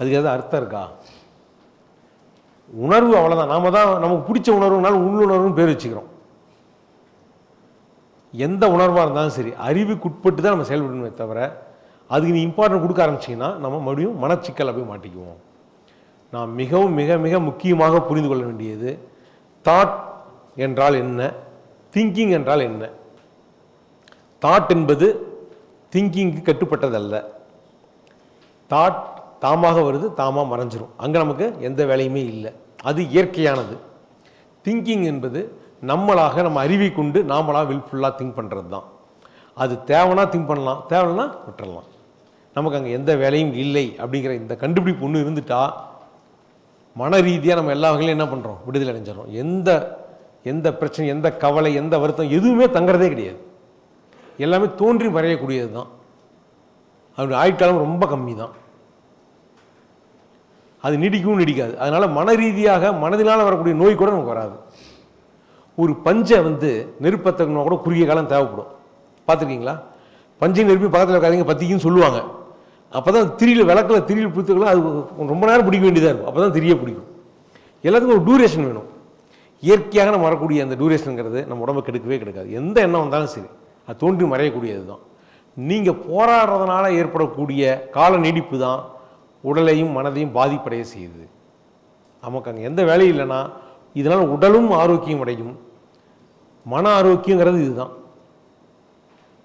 அதுக்கு ஏதாவது அர்த்தம் இருக்கா? உணர்வு அவ்வளோதான் நாம் தான் நமக்கு பிடிச்ச உணர்வுனால உள்ளுணர்வுன்னு பேர் வச்சுக்கிறோம். எந்த உணர்வாக இருந்தாலும் சரி அறிவுக்குட்பட்டு தான் நம்ம செயல்படணுமே தவிர அதுக்கு நீ இம்பார்ட்டன்ட் கொடுக்க ஆரம்பிச்சிங்கன்னா நம்ம மறுபடியும் மனச்சிக்கலை போய் மாட்டிக்குவோம். நாம் மிகவும் மிக மிக முக்கியமாக புரிந்து கொள்ள வேண்டியது தாட் என்றால் என்ன? திங்கிங் என்றால் என்ன? தாட் என்பது திங்கிங்க்கு கட்டுப்பட்டதல்ல. தாட் தாமாக வருது தாமாக மறைஞ்சிரும். அங்கே நமக்கு எந்த வேலையுமே இல்லை. அது இயற்கையானது. திங்கிங் என்பது நம்மளாக நம்ம அறிவை கொண்டு நாமளாக வில்ஃபுல்லாக திங்க் பண்ணுறது தான் அது தேவைன்னா திங்க் பண்ணலாம். தேவைன்னா விட்டுறலாம். நமக்கு அங்கே எந்த வேலையும் இல்லை அப்படிங்கிற இந்த கண்டுபிடிப்பு ஒன்று இருந்துட்டா மன ரீதியாக நம்ம எல்லா வகையிலும் என்ன பண்ணுறோம் விடுதலை அடைஞ்சிடறோம் எந்த எந்த பிரச்சனை எந்த கவலை எந்த வருத்தம் எதுவுமே தங்குறதே கிடையாது. எல்லாமே தோன்றி மறையக்கூடியது தான் அப்படி ஆயுட்காலம் ரொம்ப கம்மி தான் அது நீடிக்கவும் நீடிக்காது. அதனால் மன ரீதியாக மனதினால் வரக்கூடிய நோய் கூட நமக்கு வராது. ஒரு பஞ்சை வந்து நெருப்பத்தக்கணும் கூட குறுகிய காலம் தேவைப்படும். பார்த்துருக்கீங்களா? பஞ்சை நெருப்பி பக்கத்தில் இருக்காதீங்க பத்திக்குன்னு சொல்லுவாங்க. அப்போ தான் திரியில் விளக்கில் திரியில் பிடித்துக்கலாம் அது ரொம்ப நேரம் பிடிக்க வேண்டியதாக இருக்கும். அப்போ தான் திரிய பிடிக்கும். எல்லாத்துக்கும் ஒரு டூரேஷன் வேணும். இயற்கையாக நம்ம வரக்கூடிய அந்த டூரேஷனுங்கிறது நம்ம உடம்பு கெடுக்கவே கெடுக்காது. எந்த எண்ணம் வந்தாலும் சரி அது தோன்றி மறையக்கூடியது தான் நீங்கள் போராடுறதுனால ஏற்படக்கூடிய கால நீடிப்பு தான் உடலையும் மனதையும் பாதிப்படைய செய்யுது. நமக்கு அங்கே எந்த வேலையும் இல்லைன்னா இதனால் உடலும் ஆரோக்கியம் அடையும். மன ஆரோக்கியங்கிறது இதுதான்.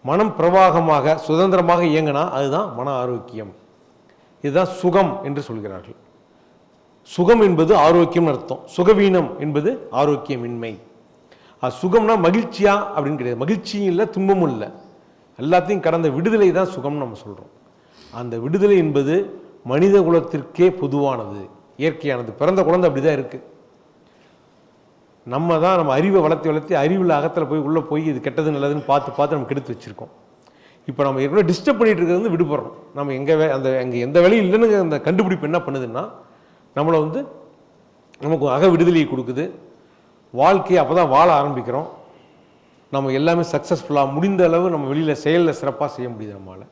மனம் பிரவாகமாக சுதந்திரமாக இயங்கினா அதுதான் மன ஆரோக்கியம். இதுதான் சுகம் என்று சொல்கிறார்கள். சுகம் என்பது ஆரோக்கியம் அர்த்தம். சுகவீனம் என்பது ஆரோக்கியமின்மை. அது சுகம்னா மகிழ்ச்சியா அப்படின்னு கிடையாது. மகிழ்ச்சியும் இல்லை துன்பமும் இல்லை. எல்லாத்தையும் கடந்த விடுதலை தான் சுகம்னு நம்ம சொல்கிறோம் அந்த விடுதலை என்பது மனித குலத்திற்கே பொதுவானது. இயற்கையானது. பிறந்த குழந்தை அப்படி தான் இருக்குது நம்ம தான் நம்ம அறிவை வளர்த்தி வளர்த்தி அறிவில் அகத்தில் போய் உள்ளே போய் இது கெட்டது நல்லதுன்னு பார்த்து பார்த்து நம்ம கெடுத்து வச்சுருக்கோம். இப்போ நம்ம ஏற்கனவே டிஸ்டர்ப் பண்ணிகிட்டு இருக்கிறது வந்து விடுபடுறோம். நம்ம எங்கே வே அந்த எங்கே எந்த வேலையும் இல்லைன்னு அந்த கண்டுபிடிப்பு என்ன பண்ணுதுன்னா நம்மளை வந்து நமக்கு அக விடுதலையை கொடுக்குது. வாழ்க்கையை அப்போ தான் வாழ ஆரம்பிக்கிறோம். நம்ம எல்லாமே சக்ஸஸ்ஃபுல்லாக முடிந்த அளவு நம்ம வெளியில் செயலில் சிறப்பாக செய்ய முடியுது நம்மளால்